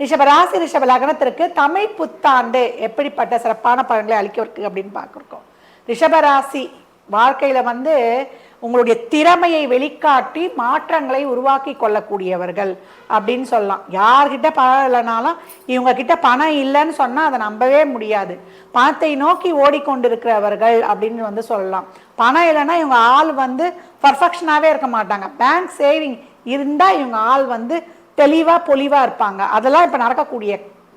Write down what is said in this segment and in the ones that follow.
ரிஷபராசி ரிஷப லக்னத்திற்கு தமிழ் புத்தாண்டு எப்படிப்பட்ட சிறப்பான பலன்களை அளிக்கிறதுக்கு அப்படின்னு பார்க்குறோம். ரிஷபராசி வாழ்க்கையில் வந்து உங்களுடைய திறமையை வெளிக்காட்டி மாற்றங்களை உருவாக்கி கொள்ளக்கூடியவர்கள் அப்படின்னு சொல்லலாம். யார்கிட்ட பணம் இல்லைனாலும் இவங்க கிட்ட பணம் இல்லைன்னு சொன்னால் அதை நம்பவே முடியாது. பணத்தை நோக்கி ஓடிக்கொண்டிருக்கிறவர்கள் அப்படின்னு வந்து சொல்லலாம். பணம் இல்லைன்னா இவங்க ஆள் வந்து பர்ஃபெக்ஷனாகவே இருக்க மாட்டாங்க. பேங்க் சேவிங் இருந்தால் இவங்க ஆள் வந்து தெளிவாக பொலிவாக இருப்பாங்க. அதெல்லாம் இப்போ நடக்கக்கூடிய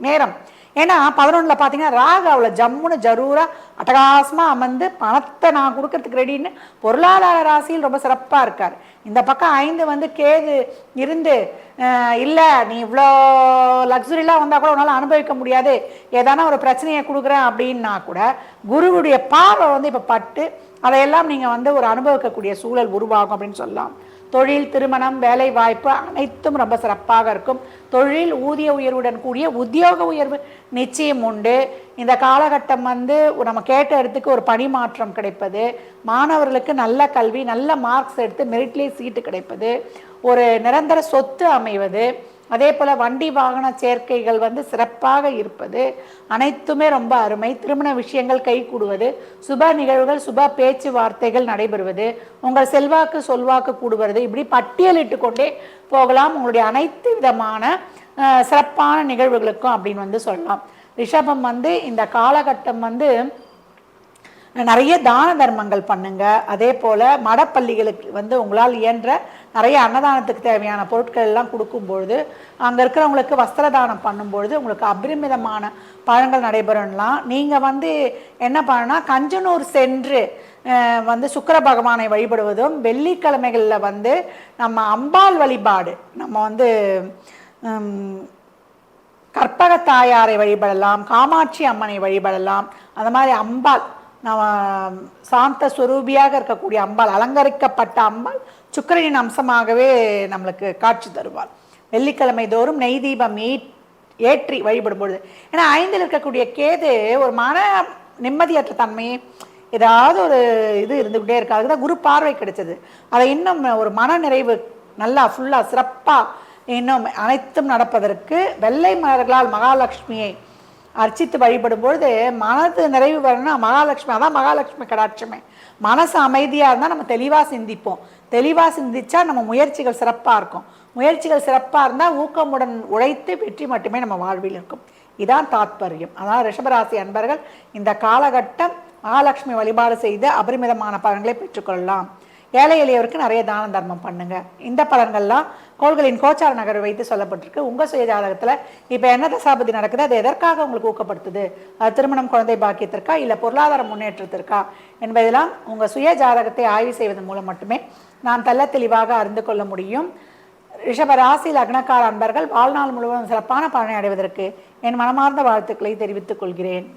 நேரம். ஏன்னா பதினொன்றில் பார்த்தீங்கன்னா ராகு அவளை ஜம்முன்னு ஜரூராக அட்டகாசமாக அமர்ந்து பணத்தை நான் கொடுக்கறதுக்கு ரெடின்னு பொருளாதார ராசியில் ரொம்ப சிறப்பாக இருக்கார். இந்த பக்கம் ஐந்து வந்து கேது இருந்து இல்லை நீ இவ்வளோ லக்ஸுரிலாம் வந்தால் கூட உன்னால் அனுபவிக்க முடியாது. ஏதானா ஒரு பிரச்சனையை கொடுக்குறேன் அப்படின்னா கூட குருவுடைய பார்வை வந்து இப்போ பட்டு அதையெல்லாம் நீங்கள் வந்து ஒரு அனுபவிக்கக்கூடிய சூழல் உருவாகும் அப்படின்னு சொல்லலாம். தொழில் திருமணம் வேலை வாய்ப்பு அனைத்தும் ரொம்ப சிறப்பாக இருக்கும். தொழில் ஊதிய உயர்வுடன் கூடிய உத்தியோக உயர்வு நிச்சயம் உண்டு. இந்த காலகட்டம் வந்து நம்ம கேட்ட இடத்துக்கு ஒரு பணி மாற்றம் கிடைப்பது மாணவர்களுக்கு நல்ல கல்வி நல்ல மார்க்ஸ் எடுத்து மெரிட்லேயே சீட்டு கிடைப்பது ஒரு நிரந்தர சொத்து அமைவது அதே போல் வண்டி வாகன சேர்க்கைகள் வந்து சிறப்பாக இருப்பது அனைத்துமே ரொம்ப அருமை. திருமண விஷயங்கள் கைகூடுவது சுப நிகழ்வுகள் சுப பேச்சுவார்த்தைகள் நடைபெறுவது உங்கள் செல்வாக்கு சொல்வாக்கு கூடுவது இப்படி பட்டியலிட்டு கொண்டே போகலாம். உங்களுடைய அனைத்து விதமான சிறப்பான நிகழ்வுகளுக்கும் அப்படின்னு வந்து சொல்லலாம். ரிஷபம் வந்து இந்த காலகட்டம் வந்து நிறைய தான தர்மங்கள் பண்ணுங்க. அதே போல் மடப்பள்ளிகளுக்கு வந்து உங்களால் இயன்ற நிறைய அன்னதானத்துக்கு தேவையான பொருட்கள் எல்லாம் கொடுக்கும் பொழுது அங்கே இருக்கிறவங்களுக்கு வஸ்திர தானம் பண்ணும்பொழுது உங்களுக்கு அபரிமிதமான பழங்கள் நடைபெறலாம். நீங்கள் வந்து என்ன பண்ணால் கஞ்சனூர் சென்று வந்து சுக்கர பகவானை வழிபடுவதும் வெள்ளிக்கிழமைகளில் வந்து நம்ம அம்பாள் வழிபாடு நம்ம வந்து கற்பக தாயாரை வழிபடலாம் காமாட்சி அம்மனை வழிபடலாம். அந்த மாதிரி அம்பாள் நம்ம சாந்த சுரூபியாக இருக்கக்கூடிய அம்பாள் அலங்கரிக்கப்பட்ட அம்பாள் சுக்கிரனின் அம்சமாகவே நம்மளுக்கு காட்சி தருவாள். வெள்ளிக்கிழமை தோறும் நெய் தீபம் ஏற்றி வழிபடும் பொழுது. ஏன்னா ஐந்தில் இருக்கக்கூடிய கேது ஒரு மன நிம்மதியற்ற தன்மையை ஏதாவது ஒரு இது இருந்துக்கிட்டே இருக்காது அதுக்கு தான் குரு பார்வை கிடைச்சது. அதை இன்னும் ஒரு மன நிறைவு நல்லா ஃபுல்லாக சிறப்பாக இன்னும் அனைத்தும் நடப்பதற்கு வெள்ளை மலர்களால் மகாலட்சுமியை அர்ச்சித்து வழிபடும் பொழுது மனது நிறைவு வரணும்னா மகாலட்சுமி அதான் மகாலட்சுமி கடாட்சமே. மனசு அமைதியாக இருந்தால் நம்ம தெளிவாக சிந்திப்போம். தெளிவாக சிந்திச்சா நம்ம முயற்சிகள் சிறப்பாக இருக்கும். முயற்சிகள் சிறப்பாக இருந்தால் ஊக்கமுடன் உழைத்து வெற்றி மட்டுமே நம்ம வாழ்வில் இருக்கும். இதான் தாத்பரியம். அதனால் ரிஷபராசி அன்பர்கள் இந்த காலகட்டம் மகாலட்சுமி வழிபாடு செய்து அபரிமிதமான பலன்களை பெற்றுக்கொள்ளலாம். ஏழை எளியவருக்கு நிறைய தான தர்மம் பண்ணுங்க. இந்த பலன்கள்லாம் கோள்களின் கோச்சார நகர் வைத்து சொல்லப்பட்டிருக்கு. உங்க சுய ஜாதகத்துல இப்ப என்ன தசாபதி நடக்குது? அது எதற்காக உங்களுக்கு ஊக்கப்படுத்துது? அது திருமணம் குழந்தை பாக்கியத்திற்கா இல்ல பொருளாதார முன்னேற்றத்திற்கா என்பதெல்லாம் உங்க சுய ஜாதகத்தை ஆய்வு செய்வதன் மூலம் மட்டுமே நான் தள்ள தெளிவாக அறிந்து கொள்ள முடியும். ரிஷப ராசி லக்னக்கார அன்பர்கள் வாழ்நாள் முழுவதும் சிறப்பான பலனை அடைவதற்கு என் மனமார்ந்த வாழ்த்துக்களை தெரிவித்துக் கொள்கிறேன்.